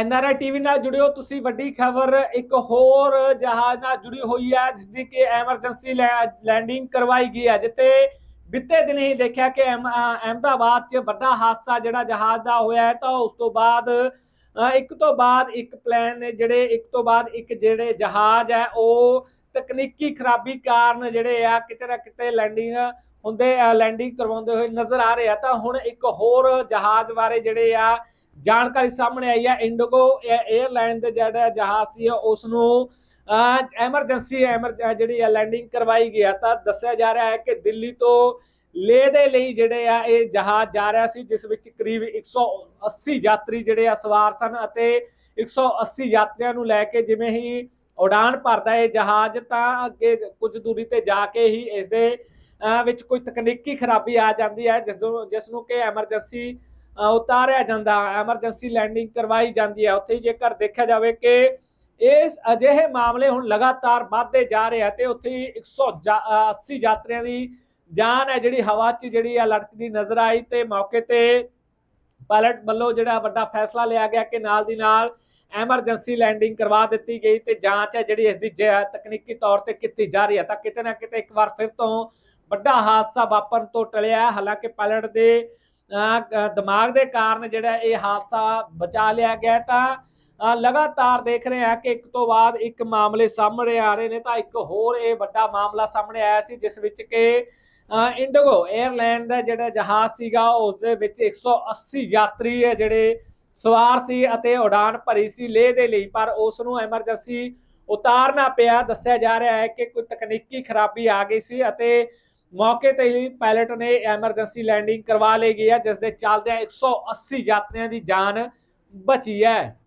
NRI TV ਨਾਲ ਜੁੜਿਓ। ਤੁਸੀਂ ਵੱਡੀ ਖਬਰ, ਇੱਕ ਹੋਰ ਜਹਾਜ਼ ਨਾਲ ਜੁੜੀ ਹੋਈ ਹੈ ਜਿਸ ਦੀ ਕਿ ਐਮਰਜੈਂਸੀ ਲੈਂਡਿੰਗ ਕਰਵਾਈ ਗਈ ਹੈ ਜਿੱਤੇ ਬਿੱਤੇ ਦਿਨ ਹੀ ਦੇਖਿਆ ਕਿ ਅਹਿਮ- 'ਚ ਵੱਡਾ ਹਾਦਸਾ ਜਿਹੜਾ ਜਹਾਜ਼ ਦਾ ਹੋਇਆ ਹੈ, ਤਾਂ ਉਸ ਤੋਂ ਬਾਅਦ ਇੱਕ ਤੋਂ ਬਾਅਦ ਇੱਕ ਪਲਾਨ ਨੇ ਜਿਹੜੇ, ਇੱਕ ਤੋਂ ਬਾਅਦ ਇੱਕ ਜਿਹੜੇ ਜਹਾਜ਼ ਹੈ, ਉਹ ਤਕਨੀਕੀ ਖਰਾਬੀ ਕਾਰਨ ਜਿਹੜੇ ਆ, ਕਿਤੇ ਨਾ ਕਿਤੇ ਲੈਂਡਿੰਗ ਹੁੰਦੇ ਲੈਂਡਿੰਗ ਕਰਵਾਉਂਦੇ ਹੋਏ ਨਜ਼ਰ ਆ ਰਹੇ ਆ। ਤਾਂ ਹੁਣ ਇੱਕ ਹੋਰ ਜਹਾਜ਼ ਬਾਰੇ ਜਿਹੜੇ ਆ ਜਾਣਕਾਰੀ ਸਾਹਮਣੇ ਆਈ ਹੈ। ਇੰਡੀਗੋ 에ਅਰਲਾਈਨ ਦੇ ਜਿਹੜਾ ਜਹਾਜ਼ ਸੀ ਉਸ ਨੂੰ ਐਮਰਜੈਂਸੀ ਜਿਹੜੀ ਲੈਂਡਿੰਗ ਕਰਵਾਈ ਗਿਆ ਤਾਂ ਦੱਸਿਆ ਜਾ ਰਿਹਾ ਹੈ ਕਿ ਦਿੱਲੀ ਤੋਂ ਲੇਹ ਦੇ ਲਈ ਜਿਹੜੇ ਆ, ਇਹ ਜਹਾਜ਼ ਜਾ ਰਿਹਾ ਸੀ, ਜਿਸ ਵਿੱਚ ਕਰੀਬ 180 ਯਾਤਰੀ ਜਿਹੜੇ ਆ, ਸਵਾਰ ਸਨ ਅਤੇ 180 ਯਾਤਰੀਆਂ ਨੂੰ ਲੈ ਕੇ ਜਿਵੇਂ ਹੀ ਉਡਾਨ ਭਰਦਾ ਇਹ ਜਹਾਜ਼, ਤਾਂ ਅੱਗੇ ਕੁਝ ਦੂਰੀ ਤੇ ਜਾ ਕੇ ਹੀ ਇਸ ਦੇ ਵਿੱਚ ਕੋਈ ਤਕਨੀਕੀ ਖਰਾਬੀ ਆ ਜਾਂਦੀ ਹੈ, ਜਿਸ ਨੂੰ ਜਿਸ ਨੂੰ ਕਿ ਐਮਰਜੈਂਸੀ ਉਤਾਰਿਆ ਜਾਂਦਾ ਐਮਰਜੈਂਸੀ ਲੈਂਡਿੰਗ ਕਰਵਾਈ ਜਾਂਦੀ ਹੈ। ਉੱਥੇ ਜੇਕਰ ਦੇਖਿਆ ਜਾਵੇ ਕਿ ਇਸ ਅਜਿਹੇ ਮਾਮਲੇ ਹੁਣ ਲਗਾਤਾਰ ਵੱਧਦੇ ਜਾ ਰਹੇ ਆ ਤੇ ਉੱਥੇ 180 ਯਾਤਰੀਆਂ ਦੀ ਜਾਨ ਹੈ ਜਿਹੜੀ ਹਵਾ 'ਚ ਜਿਹੜੀ ਆ ਲਟਕਦੀ ਨਜ਼ਰ ਆਈ ਤੇ ਮੌਕੇ ਤੇ ਪਾਇਲਟ ਵੱਲੋਂ ਜਿਹੜਾ ਵੱਡਾ ਫੈਸਲਾ ਲਿਆ ਗਿਆ ਕਿ ਨਾਲ ਦੀ ਨਾਲ ਐਮਰਜੈਂਸੀ ਲੈਂਡਿੰਗ ਕਰਵਾ ਦਿੱਤੀ ਗਈ ਤੇ ਜਾਂਚ ਹੈ ਜਿਹੜੀ ਇਸ ਦੀ ਤਕਨੀਕੀ ਤੌਰ ਤੇ ਕੀਤੀ ਜਾ ਰਹੀ ਹੈ। ਤਾਂ ਕਿਤੇ ਨਾ ਕਿਤੇ ਇੱਕ ਵਾਰ ਫਿਰ ਤੋਂ ਵੱਡਾ ਹਾਦਸਾ ਵਾਪਰਨ ਤੋਂ ਟਲਿਆ ਹਾਲਾਂਕਿ ਪਾਇਲਟ ਦੇ ਦਿਮਾਗ ਦੇ ਕਾਰਨ ਜਿਹੜਾ ਇਹ ਹਾਦਸਾ ਬਚਾ ਲਿਆ ਗਿਆ ਤਾਂ ਲਗਾਤਾਰ ਦੇਖ ਰਹੇ ਹਾਂ ਕਿ ਇੱਕ ਤੋਂ ਬਾਅਦ ਇੱਕ ਮਾਮਲੇ ਸਾਹਮਣੇ ਆ ਰਹੇ ਨੇ ਤਾਂ ਇੱਕ ਹੋਰ ਇਹ ਵੱਡਾ ਮਾਮਲਾ ਸਾਹਮਣੇ ਆਇਆ ਸੀ, ਜਿਸ ਵਿੱਚ ਕਿ ਇੰਡੀਗੋ 에ਅਰਲਾਈਨ ਦਾ ਜਿਹੜਾ ਜਹਾਜ਼ ਸੀਗਾ ਉਸ ਦੇ ਵਿੱਚ 180 ਯਾਤਰੀ ਹੈ ਜਿਹੜੇ ਸਵਾਰ ਸੀ ਅਤੇ ਉਡਾਨ ਭਰੀ ਸੀ ਲੇਹ ਦੇ ਲਈ, ਪਰ ਉਸ ਨੂੰ ਐਮਰਜੈਂਸੀ ਉਤਾਰਨਾ ਪਿਆ। ਦੱਸਿਆ ਜਾ ਰਿਹਾ ਹੈ ਕਿ ਕੋਈ ਤਕਨੀਕੀ ਖਰਾਬੀ ਆ ਗਈ ਸੀ ਅਤੇ ਮੌਕੇ ਤੇ ਹੀ ਪਾਇਲਟ ਨੇ ਐਮਰਜੈਂਸੀ ਲੈਂਡਿੰਗ ਕਰਵਾ ਲਈ ਗਈ ਹੈ ਜਿਸ ਦੇ ਚੱਲਦਿਆਂ 180 ਯਾਤਰੀਆਂ ਦੀ ਜਾਨ ਬਚੀ ਹੈ।